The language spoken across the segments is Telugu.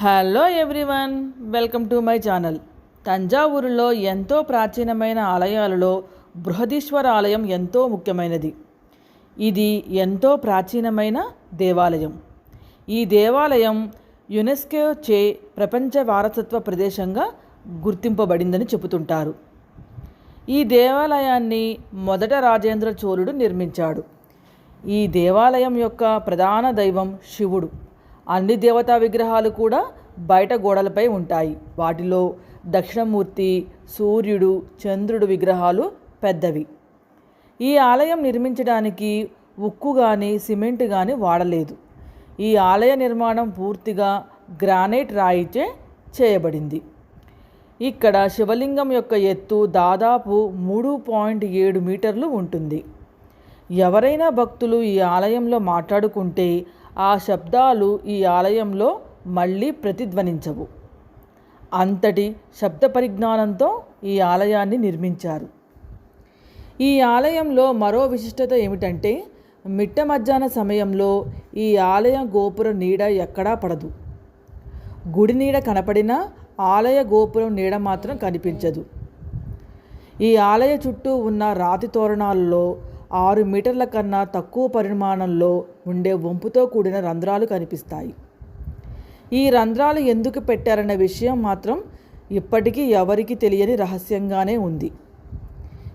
Hello everyone welcome to my channel తంజావూరులో ఎంతో ప్రాచీనమైన ఆలయాలలో బృహదీశ్వర ఆలయం ఎంతో ముఖ్యమైనది. ఇది ఎంతో ప్రాచీనమైన దేవాలయం. ఈ దేవాలయం యునెస్కో చే ప్రపంచ వారసత్వ ప్రదేశంగా గుర్తింపబడిందని చెబుతుంటారు. ఈ దేవాలయాన్ని మొదట రాజేంద్ర చోళుడు నిర్మించాడు. ఈ దేవాలయం యొక్క ప్రధాన దైవం శివుడు. అన్ని దేవతా విగ్రహాలు కూడా బయట గోడలపై ఉంటాయి. వాటిలో దక్షిణమూర్తి సూర్యుడు చంద్రుడు విగ్రహాలు పెద్దవి. ఈ ఆలయం నిర్మించడానికి ఉక్కు కానీ సిమెంట్ కానీ వాడలేదు. ఈ ఆలయ నిర్మాణం పూర్తిగా గ్రానైట్ రాయిచే చేయబడింది. ఇక్కడ శివలింగం యొక్క ఎత్తు దాదాపు మూడు పాయింట్ ఏడు మీటర్లు ఉంటుంది. ఎవరైనా భక్తులు ఈ ఆలయంలో మాట్లాడుకుంటే ఆ శబ్దాలు ఈ ఆలయంలో మళ్ళీ ప్రతిధ్వనించవు. అంతటి శబ్ద పరిజ్ఞానంతో ఈ ఆలయాన్ని నిర్మించారు. ఈ ఆలయంలో మరో విశిష్టత ఏమిటంటే మిట్ట మధ్యాహ్న సమయంలో ఈ ఆలయ గోపురం నీడ ఎక్కడా పడదు. గుడి నీడ కనపడినా ఆలయ గోపురం నీడ మాత్రం కనిపించదు. ఈ ఆలయ చుట్టూ ఉన్న రాతి తోరణాలలో ఆరు మీటర్ల కన్నా తక్కువ పరిమాణంలో ఉండే వంపుతో కూడిన రంధ్రాలు కనిపిస్తాయి. ఈ రంధ్రాలు ఎందుకు పెట్టారన్న విషయం మాత్రం ఇప్పటికీ ఎవరికి తెలియని రహస్యంగానే ఉంది.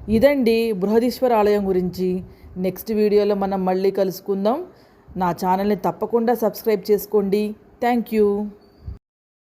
ఇదండి బృహదీశ్వర ఆలయం గురించి. నెక్స్ట్ వీడియోలో మనం మళ్ళీ కలుసుకుందాం. నా ఛానల్ని తప్పకుండా సబ్స్క్రైబ్ చేసుకోండి. Thank you.